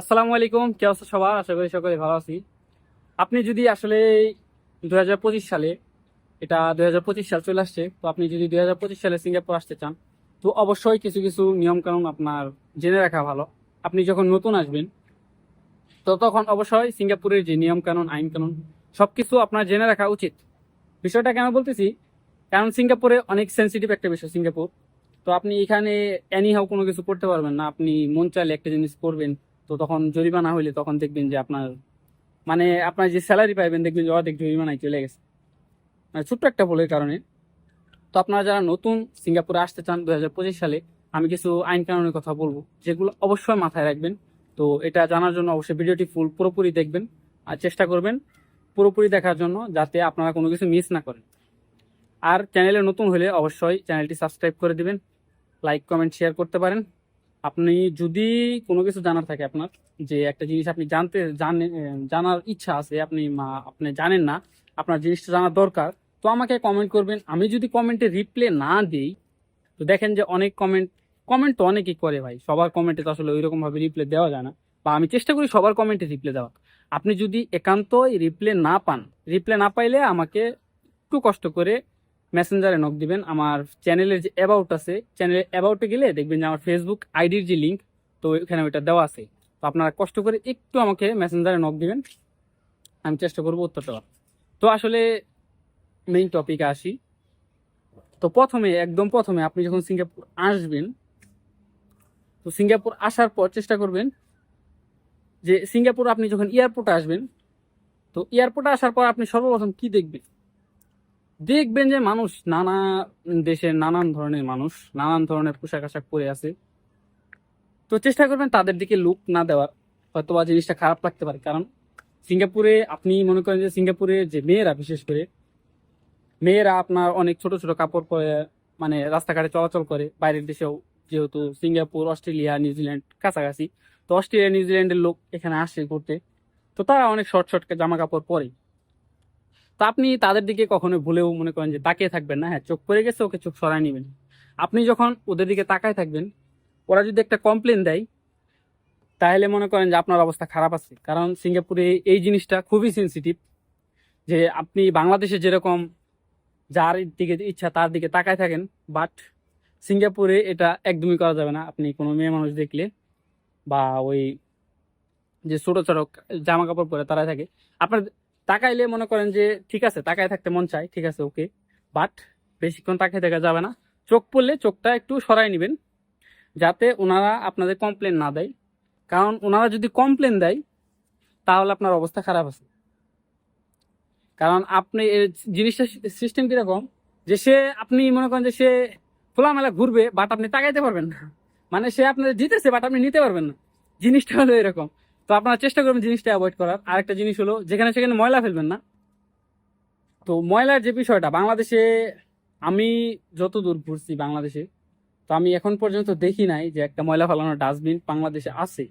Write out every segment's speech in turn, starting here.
আসসালামু আলাইকুম, কে আছে সবার? আশা করি সকলে ভালো আছি। আপনি যদি আসলে দু হাজার পঁচিশ সালে, এটা দু হাজার পঁচিশ সাল চলে আসছে, তো আপনি যদি দু হাজার পঁচিশ সালে সিঙ্গাপুর আসতে চান, তো অবশ্যই কিছু কিছু নিয়ম কানুন আপনার জেনে রাখা ভালো। আপনি যখন নতুন আসবেন, তো তখন অবশ্যই সিঙ্গাপুরের যে নিয়ম কানুন আইন কানুন সবকিছু আপনার জেনে রাখা উচিত। বিষয়টা কেন বলতেছি? কারণ সিঙ্গাপুরে অনেক সেন্সিটিভ একটা বিষয়, সিঙ্গাপুর। তো আপনি এখানে এনি হাও কোনো কিছু করতে পারবেন না। আপনি মন চাইলে একটা জিনিস করবেন। তো তখন জরিমানা হইলে তখন দেখবেন যে আপনার মানে আপনার যে স্যালারি পাইবেন দেখবেন যে অর্ধেক জরিমানায় চলে গেছে। মানে ছোট্ট একটা ভুলের কারণে। তো আপনারা যারা নতুন সিঙ্গাপুরে আসতে চান দু হাজার পঁচিশ সালে, আমি কিছু আইন কানুনের কথা বলব, যেগুলো অবশ্যই মাথায় রাখবেন। তো এটা জানার জন্য অবশ্যই ভিডিওটি ফুল পুরোপুরি দেখবেন আর চেষ্টা করবেন পুরোপুরি দেখার জন্য যাতে আপনারা কোনো কিছু মিস না করেন। আর চ্যানেলে নতুন হলে অবশ্যই চ্যানেলটি সাবস্ক্রাইব করে দিবেন, লাইক, কমেন্ট শেয়ার করতে পারেন। আপনি যদি কোনো কিছু জানার থাকে আপনার, যে একটা জিনিস আপনি জানতে জানার ইচ্ছা আছে, আপনি আপনি জানেন না, আপনার জিনিসটা জানার দরকার, তো আমাকে কমেন্ট করবেন। আমি যদি কমেন্টে রিপ্লে না দিই, তো দেখেন যে অনেক কমেন্ট কমেন্ট তো অনেকেই করে ভাই। সবার কমেন্টে তো আসলে ওইরকম ভাবে রিপ্লে দেওয়া যায় না। বা আমি চেষ্টা করি সবার কমেন্টে রিপ্লে দেওয়া আপনি যদি একান্তই রিপ্লে না পান রিপ্লে না পাইলে আমাকে একটু কষ্ট করে মেসেঞ্জারে নক দিবেন। আমার চ্যানেলের যে অ্যাবাউট আছে চ্যানেলের অ্যাবাউটে গেলে দেখবেন যে আমার ফেসবুক আইডির যে লিঙ্ক তো এখানে ওইটা দেওয়া আছে। তো আপনারা কষ্ট করে একটু আমাকে মেসেঞ্জারে নক দিবেন। আমি চেষ্টা করব উত্তর দেওয়ার। তো আসলে মেইন টপিকে আসি। তো প্রথমে, একদম প্রথমে আপনি যখন সিঙ্গাপুর আসবেন, তো সিঙ্গাপুর আসার পর চেষ্টা করবেন যে সিঙ্গাপুর আপনি যখন এয়ারপোর্টে আসবেন, তো এয়ারপোর্টে আসার পর আপনি সর্বপ্রথম কি দেখবেন? দেখবেন যে মানুষ নানা দেশের নানান ধরনের মানুষ, নানান ধরনের পোশাক আশাক পরে আছে। তো চেষ্টা করবেন তাদের দিকে লুক না দেওয়ার। হয়তো বা জিনিসটা খারাপ লাগতে পারে। কারণ সিঙ্গাপুরে আপনি মনে করেন যে সিঙ্গাপুরে যে মেয়েরা, বিশেষ করে মেয়েরা আপনার অনেক ছোট ছোট কাপড় পরে মানে রাস্তাঘাটে চলাচল করে। বাইরের দেশেও যেহেতু সিঙ্গাপুর, অস্ট্রেলিয়া, নিউজিল্যান্ড কাছাকাছি। তো অস্ট্রেলিয়া, নিউজিল্যান্ডের লোক এখানে আসে ঘুরতে। তো তারা অনেক শর্ট শর্ট জামা কাপড় পরে। তো আপনি তাদের দিকে কখনো ভুলেও মনে করেন যে তাকিয়ে থাকবেন না? হ্যাঁ চোখ পড়ে গেছে, ওকে চোখ সরাই নেবেন। আপনি যখন ওদের দিকে তাকায় থাকবেন, ওরা যদি একটা কমপ্লেন দেয়, তাহলে মনে করেন যে আপনার অবস্থা খারাপ আছে। কারণ সিঙ্গাপুরে এই জিনিসটা খুবই সেন্সিটিভ যে আপনি বাংলাদেশে যেরকম যার দিকে ইচ্ছা তার দিকে তাকায় থাকেন বাট সিঙ্গাপুরে এটা একদমই করা যাবে না। আপনি কোনো মেয়ে মানুষ দেখলে বা ওই যে ছোটো ছোটো জামা কাপড় পরে তারা থাকে। আপনার তাকাইলে মনে করেন যে, ঠিক আছে, তাকায় থাকতে মন চায়, ঠিক আছে ওকে বাট বেশিক্ষণ তাকায় থাকা যাবে না। চোখ পড়লে চোখটা একটু সরাই নেবেন, যাতে ওনারা আপনাদের কমপ্লেন না দেয়। কারণ ওনারা যদি কমপ্লেন দেয়, তাহলে আপনার অবস্থা খারাপ আছে। কারণ আপনি জিনিসটা সিস্টেম কীরকম? যে সে, আপনি মনে করেন যে সে খোলামেলা ঘুরবে বাট আপনি তাকাইতে পারবেন না। মানে সে আপনার জিতেছে বাট আপনি নিতে পারবেন না। জিনিসটা হলো এরকম। তো আপনারা চেষ্টা করবেন জিনিসটা অ্যাভয়েড করার। আরেকটা জিনিস হলো, যেখানে সেখানে ময়লা ফেলবেন না। তো ময়লার যে বিষয়টা, বাংলাদেশে আমি যত দূর ঘুরছি বাংলাদেশে, তো আমি এখন পর্যন্ত দেখি নাই যে একটা ময়লা ফেলানোর ডাস্টবিন বাংলাদেশে আছে।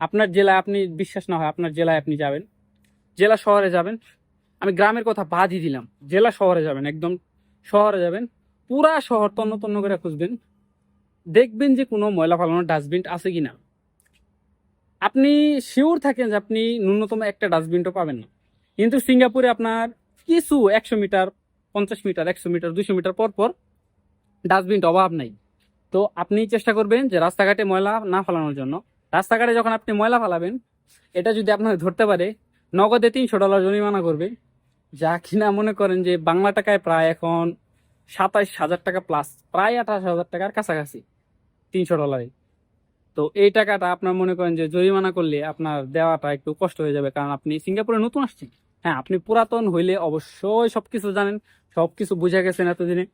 আপনার জেলায় আপনি, বিশ্বাস না হয় আপনার জেলায় আপনি যাবেন। জেলা শহরে যাবেন। আমি গ্রামের কথা বাদই দিলাম। জেলা শহরে যাবেন, একদম শহরে যাবেন। পুরা শহর তন্ন তন্ন করে খুঁজবেন। দেখবেন যে কোনো ময়লা ফেলানোর ডাস্টবিন আছে কিনা। আপনি শিওর থাকেন যে আপনি ন্যূনতম একটা ডাস্টবিনও পাবেন না। কিন্তু সিঙ্গাপুরে আপনার কিছু একশো মিটার, পঞ্চাশ মিটার, একশো মিটার দুশো মিটার পর পর ডাস্টবিনটা অভাব নাই। তো আপনি চেষ্টা করবেন যে রাস্তাঘাটে ময়লা না ফেলানোর জন্য। রাস্তাঘাটে যখন আপনি ময়লা ফেলাবেন, এটা যদি আপনাকে ধরতে পারে, নগদে তিনশো ডলার জরিমানা করবে। যা কিনা মনে করেন যে বাংলা টাকায় প্রায় এখন সাতাইশ হাজার টাকা প্লাস প্রায় আঠাশ হাজার টাকার কাছাকাছি, তিনশো ডলারে তো এই টাকাটা আপনার মনে করেন যে জরিমানা করলে আপনার দেওয়াটা একটু কষ্ট হয়ে যাবে, কারণ আপনি সিঙ্গাপুরে নতুন আসছেন। হ্যাঁ আপনি পুরাতন হইলে অবশ্যই সবকিছু জানেন, সবকিছু বুঝে গেছেন এতদিনে।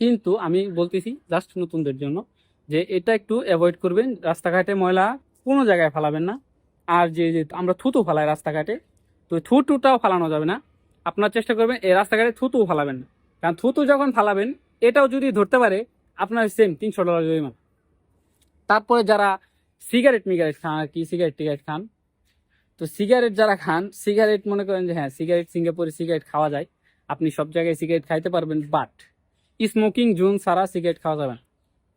কিন্তু আমি বলতেছি জাস্ট নতুনদের জন্য যে এটা একটু অ্যাভয়েড করবেন, রাস্তাঘাটে ময়লা কোনো জায়গায় ফালাবেন না। আর যে যে আমরা থুতু ফালাই রাস্তাঘাটে, তো থুতুটাও ফালানো যাবে না। আপনার চেষ্টা করবেন এই রাস্তাঘাটে থুতু ফালাবেন না। কারণ থুতু যখন ফালাবেন, এটাও যদি ধরতে পারে, আপনার সেম তিনশো ডলার জরিমানা। তারপরে যারা সিগারেট মিগারেট খান আর কি, সিগারেট টিগারেট খান। তো সিগারেট যারা খান, সিগারেট মনে করেন যে হ্যাঁ সিগারেট সিঙ্গাপুরে সিগারেট খাওয়া যায়। আপনি সব জায়গায় সিগারেট খাইতে পারবেন, বাট স্মোকিং জোন ছাড়া সিগারেট খাওয়া যাবে না।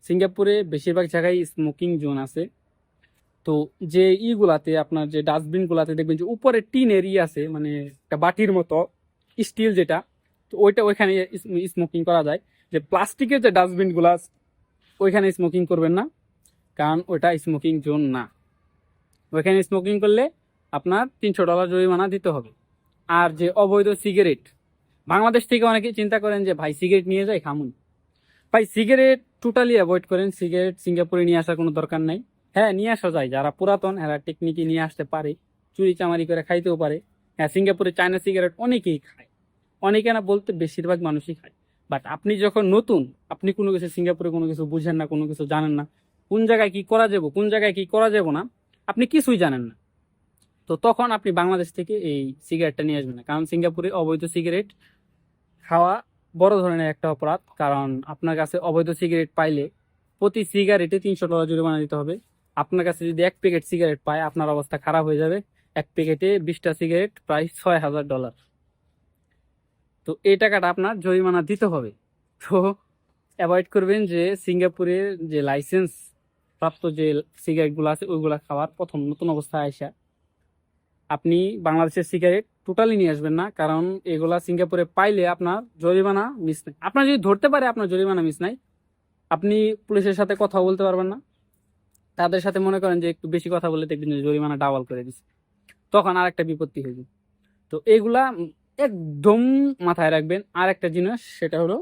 সিঙ্গাপুরে বেশিরভাগ জায়গায় স্মোকিং জোন আছে। তো যে ইগুলাতে, আপনার যে ডাস্টবিনগুলাতে দেখবেন যে উপরে টিনের ই আছে মানে একটা বাটির মতো, স্টিল যেটা, তো ওইটা ওইখানে স্মোকিং করা যায়। যে প্লাস্টিকের যে ডাস্টবিনগুলো ওইখানে স্মোকিং করবেন না। কারণ ওটা স্মোকিং জোন না। ওইখানে স্মোকিং করলে আপনার তিনশো ডলার জরিমানা দিতে হবে। আর যে অবৈধ সিগারেট বাংলাদেশ থেকে অনেকে চিন্তা করেন যে, ভাই সিগারেট নিয়ে যাই, খামুন। ভাই সিগারেট টোটালি অ্যাভয়েড করেন। সিগারেট সিঙ্গাপুরে নিয়ে আসার কোনো দরকার নাই। হ্যাঁ নিয়ে আসা যায়। যারা পুরাতন, এরা টেকনিকে নিয়ে আসতে পারে। চুরি চামারি করে খাইতেও পারে। হ্যাঁ সিঙ্গাপুরে চায়না সিগারেট অনেকেই খায়। অনেকে না বলতে বেশিরভাগ মানুষই খায়। বাট আপনি যখন নতুন, আপনি কোনো কিছু সিঙ্গাপুরে কোনো কিছু বুঝেন না, কোনো কিছু জানেন না কোন জায়গায় কি করা যাব, কোন জায়গায় কি করা যাব না, আপনি কিছুই জানেন না। তো তখন আপনি বাংলাদেশ থেকে এই সিগারেটটা নিয়ে আসবেন না। কারণ সিঙ্গাপুরে অবৈধ সিগারেট খাওয়া বড় ধরনের একটা অপরাধ। কারণ আপনার কাছে অবৈধ সিগারেট পাইলে প্রতি সিগারেটে তিনশো ডলার জরিমানা দিতে হবে। আপনার কাছে যদি এক প্যাকেট সিগারেট পায়, আপনার অবস্থা খারাপ হয়ে যাবে। এক প্যাকেটে বিশটা সিগারেট প্রায় ছয় হাজার ডলার। তো এই টাকাটা আপনার জরিমানা দিতে হবে। তো অ্যাভয়েড করবেন যে সিঙ্গাপুরের যে লাইসেন্স প্রাপ্ত যে সিগারেটগুলো আছে, ওইগুলো খাওয়ার প্রথম নতুন অবস্থায় আসা আপনি বাংলাদেশের সিগারেট টোটালি নিয়ে আসবেন না, কারণ এগুলা সিঙ্গাপুরে পাইলে আপনার জরিমানা মিস নাই। আপনার যদি ধরতে পারে আপনার জরিমানা মিস নাই, আপনি পুলিশের সাথে কথা বলতে পারবেন না। তাদের সাথে মনে করেন যে একটু বেশি কথা বলে দেখবেন যে জরিমানা ডাবল করে দিচ্ছে তখন আর একটা বিপত্তি হয়ে তো এইগুলা একদম মাথায় রাখবেন। আর একটা জিনিস, সেটা হলো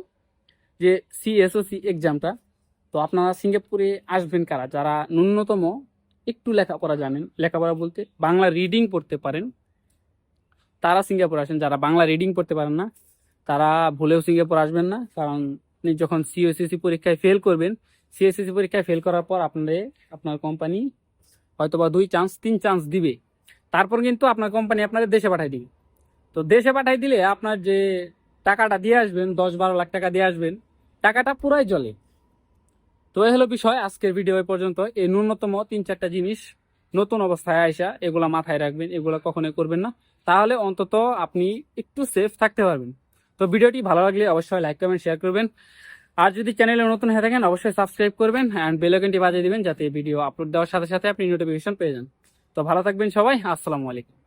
যে সিএসওসি এক্সামটা তো আপনারা সিঙ্গাপুরে আসবেন কারা? যারা ন্যূনতম একটু লেখাপড়া জানেন, লেখাপড়া বলতে বাংলা রিডিং পড়তে পারেন, তারা সিঙ্গাপুর আসেন। যারা বাংলা রিডিং পড়তে পারেন না, তারা ভুলেও সিঙ্গাপুর আসবেন না, কারণ আপনি যখন সিওসিসি পরীক্ষায় ফেল করবেন সিএসসি পরীক্ষায় ফেল করার পর আপনাদের আপনার কোম্পানি হয়তোবা দুই চান্স তিন চান্স দিবে। তারপর কিন্তু আপনার কোম্পানি আপনাদের দেশে পাঠাই দিবে। তো দেশে পাঠাই দিলে আপনার যে টাকাটা দিয়ে আসবেন, দশ বারো লাখ টাকা দিয়ে আসবেন, টাকাটা পুরাই জলে। তো এই হলো বিষয় আজকের ভিডিও পর্যন্ত। এই ন্যূনতম তিন চারটা জিনিস নতুন অবস্থায় আইসা এগুলা মাথায় রাখবেন, এগুলা কখনোই করবেন না। তাহলে অন্তত আপনি একটু সেফ থাকতে পারবেন। তো ভিডিওটি ভালো লাগলে অবশ্যই লাইক কমেন্ট শেয়ার করবেন। আর যদি চ্যানেলে নতুন হয়ে থাকেন, অবশ্যই সাবস্ক্রাইব করবেন অ্যান্ড বেলাইকনটি বাজিয়ে দিবেন যাতে ভিডিও আপলোড দেওয়ার সাথে সাথে আপনি নোটিফিকেশন পেয়ে যান। তো ভালো থাকবেন সবাই, আসসালামু আলাইকুম।